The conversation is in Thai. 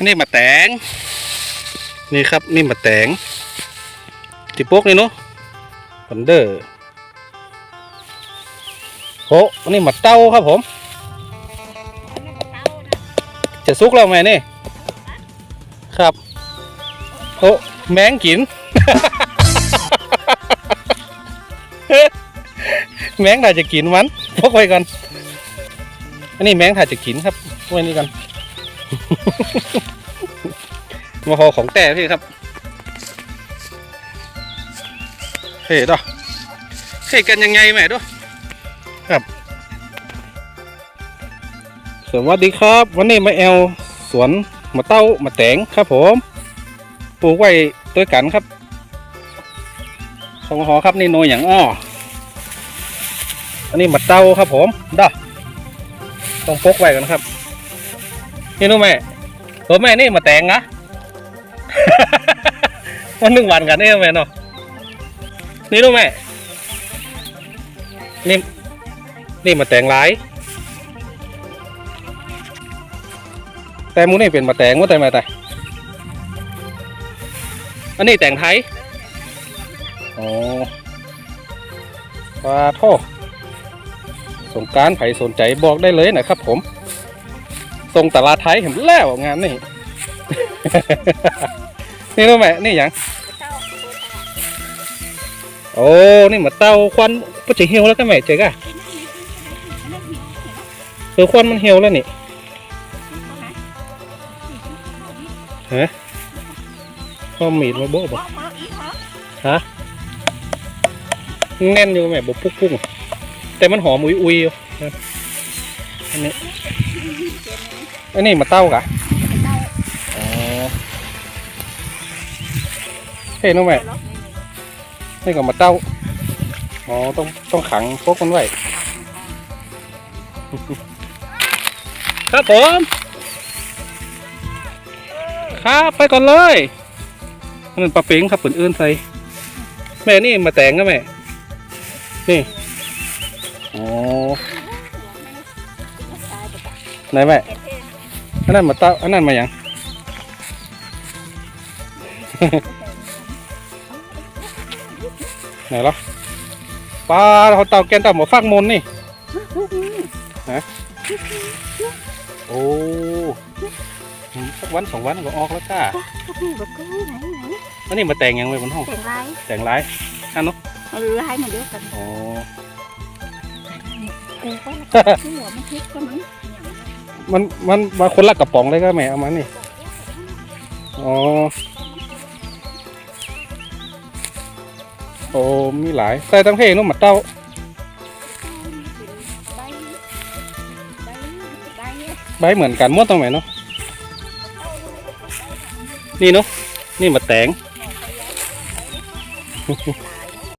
อันนี้มาแตงนี่ครับนี่มาแตงที่ปกนี่เนาะพันเดอร์โหอันนี้มาเต้าครับผม จะซุกแล้วไหมนี่ครับโอ้แมงกิน แมงถ้ายจะกินมันพกไว้ก่อน อันนี้แมงถ้ายจะกินครับไว้นี่ก่อน มาหอของแต่พี่ครับ เฮ้ดอเฮ้กันยังไงแม่ด้วยครับ สวัสดีครับ วันนี้มาแอลสวนมะเต้ามาแตงครับผมปลูกไว้ด้วยกันครับสองหอครับนี่โนยอย่างอ้ออันนี้มะเต้าครับผมดอต้องพกไว้กันครับ นี่นู้แม่ตัวแม่นี่มาแตงนะวันหนึ่งวันกันเอ้แม่เนาะนี่นู้แม่นี่นี่มาแตงหลายแต่มูนี่เป็นมาแตงว่าแต่มาแต่อันนี้แต่งไทยอ๋อปลาโทสงการไผสนใจบอกได้เลยนะครับผม ส่งตลาดไทยเห็นแล้วงานนี่ นี่รู้ไหมนี่หยังโอ้นี่มาเต้าควันก็จะเหี่ยวแล้วก็แม่เจ๊กะเออควันมันเหี่ยวแล้วนี่ข้อมีดมาโบ๊ะบ่ฮะแน่นอยู่แม่บ่ปุกปุ้งแต่มันหอมอุยอุยอยู่ อันนี้อันนี้มาเต้ากะอ๋อเฮ้ยน้องแม่นี่ก็มาเต้าอ๋อต้องต้องขังพวกมันไว้ครับผมครับไปก่อนเลยนั่นปลาเป๋งครับปืนอื่นใส่แม่นี่มาแต่งนะแม่ นี่ อ๋อ ไหนแม่อันนั้นมาเต้าอันนั้นมาอย่างไหนล่ะปลาเขาเตาแกนต่ำหมฟักมนนี่ฮะโอ้อืมสักวันสองวันก็ออกแล้วจ้าอันนี้มาแต่งยังไงบนห้อง แต่งลายแต่งร้ายอันเนาะเอาลายมาเดียวกันอ๋อเออก็ที่หัวมันพลิกก็มั้ง มันมันมาคนละกระป๋องเลยก็แม่เอามานี่อ๋อโอ้มีหลายใส่ตั้งเพลงเนาะหมัดเต้าใบเหมือนกันหมดตรงไหนเนาะนี่เนาะนี่มาแตง